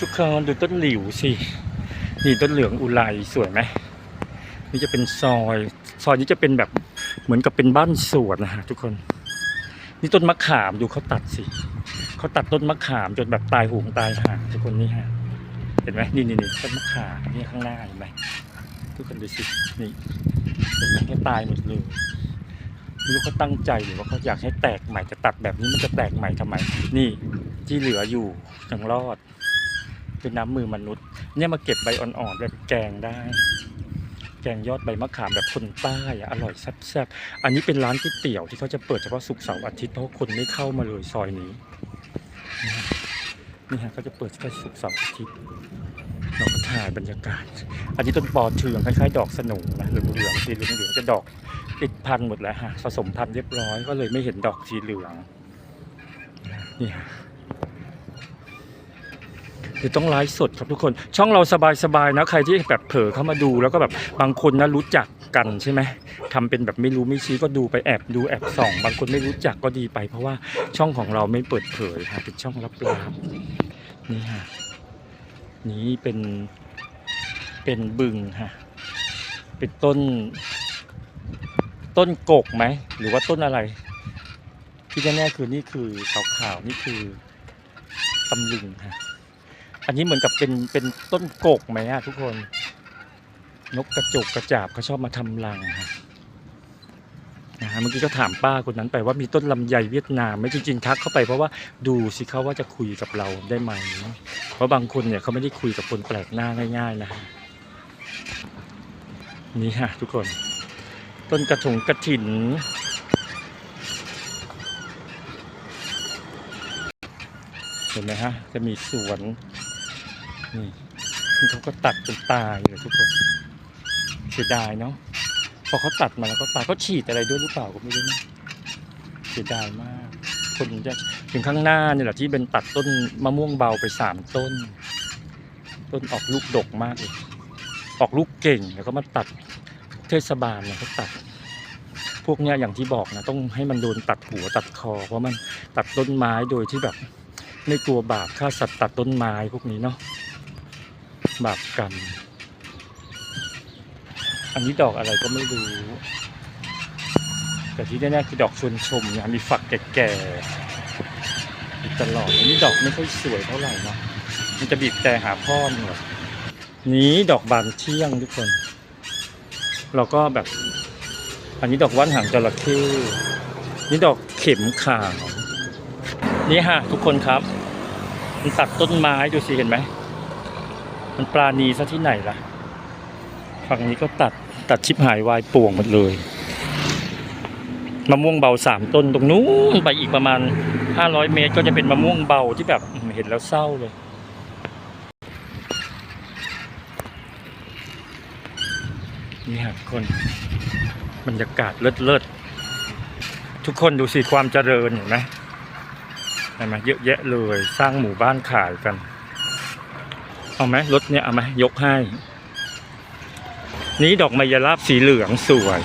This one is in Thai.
ทุกคนดูต้นหลิวสินี่ต้นเหลืองอุไรสวยไหมนี่จะเป็นซอยซอยนี้จะเป็นแบบเหมือนกับเป็นบ้านสวนนะฮะทุกคน นี่ต้นมะขามดูเขาตัดสิเขาตัดต้นมะขามจนแบบตายหูงตายหางทุกคนนี่ฮะเห็นไหมนี่นี่นี่ต้นมะขามนี่ข้างหน้าเห็นไหมทุกคนดูสินี่เห็นไหมเนี่ยตายหมดเลยไม่รู้เขาตั้งใจหรือว่าเขาอยากให้แตกใหม่จะตัดแบบนี้มันจะแตกใหม่ทำไม นี่ที่เหลืออยู่ยังรอด เป็นน้ำมือมนุษย์ เนี่ยมาเก็บใบอ่อนๆแบบแกงได้ แกงยอดใบมะขามแบบคนใต้อะอร่อยแซ่บๆอันนี้เป็นร้านก๋วยเตี๋ยวที่เขาจะเปิดเฉพาะศุกร์เสาร์อาทิตย์เพราะคนไม่เข้ามาเลยซอยนี้นี่ฮะเขาจะเปิดแค่ศุกร์เสาร์อาทิตย์เราก็ถ่ายบรรยากาศ อันนี้ต้นปอเทืองคล้ายๆ ดอกสนุนะเหลืองๆสีเหลืองๆจะดอกติดพันหมดแล้วฮะผสมพันเรียบร้อยก็เลยไม่เห็นดอกสีเหลืองนี่ฮะ เดี๋ยวต้องไลฟ์สดครับทุกคน ช่องเราสบายๆนะใครที่แบบเผลอเข้ามาดูแล้วก็แบบบางคนนะรู้จักกันใช่ไหมทำเป็นแบบไม่รู้ไม่ชี้ก็ดูไปแอบดูแอบส่อง บางคนไม่รู้จักก็ดีไป เพราะว่าช่องของเราไม่เปิดเผยค่ะเป็นช่องลับๆนี่ฮะนี่เป็นเป็นบึงฮะเป็นต้น ต้นกกไหมหรือว่าต้นอะไร ที่แน่ๆคือนี่คือขาวๆนี่คือตำลึงฮะ อันนี้เหมือนกับเป็นเป็นต้นกกไหมอะทุกคน นกกระจกกระจาบเขาชอบมาทำรังฮะนะฮะเมื่อกี้ก็ถามป้าคนนั้นไปว่ามีต้นลำไยเวียดนามไหม่จริงๆทักเข้าไปเพราะว่าดูสิเขาว่าจะคุยกับเราได้ไหม เพราะบางคนเนี่ยเขาไม่ได้คุยกับคนแปลกหน้าง่าย ๆ นะฮะนี่ฮะทุกคน ต้นกระถงกระถินเห็นไหมฮะจะมีสวน นี่เขาก็ตัดจนตายเลยทุกคนเสียดายเนาะพอเขาตัดมาแล้วก็ตายเขาฉีดอะไรด้วยหรือเปล่าก็ไม่รู้นะเสียดายมาก คนจะถึงข้างหน้าเนี่ยแหละที่เป็นตัดต้นมะม่วงเบาไปสามต้น ต้นออกลูกดกมากเลยออกลูกเก่งแล้วก็มาตัดเทศบาลเนี่ยเขาตัด พวกเนี้ยอย่างที่บอกนะต้องให้มันโดนตัดหัวตัดคอ เพราะมันตัดต้นไม้โดยที่แบบ ไม่กลัวบาปฆ่าสัตว์ตัดต้นไม้พวกนี้เนาะ บาปกรรม อันนี้ดอกอะไรก็ไม่รู้ แต่ที่แน่ๆคือดอกชวนชมนะมีฝักแก่ๆอยู่ตลอดอันนี้ดอกไม่ค่อยสวยเท่าไหร่นะมันจะบีบแต่หาพ่อมันเหรอนี้ดอกบานเที่ยงทุกคน เราก็แบบ อันนี้ดอกว่านหางจระเข้นี่ดอกเข็มขาวนี่ฮะทุกคนครับ มันตัดต้นไม้ดูสิเห็นไหม มันปราณีซะที่ไหนล่ะ ฝั่งนี้ก็ตัดตัดชิบหายวายป่วงหมดเลยมะม่วงเบาสามต้นตรงนู้นไปอีกประมาณห้าร้อยเมตร ก็จะเป็นมะม่วงเบาที่แบบเห็นแล้วเศร้าเลยนี่ฮะคนบรรยากาศเลิศเลิศๆทุกคนดูสิความเจริญเห็นไหมเห็นไหมเยอะแยะเลยสร้างหมู่บ้านขายกัน เอาไหมรถเนี่ยเอาไหมยกให้ นี้ดอกไมยราบสีเหลืองสวย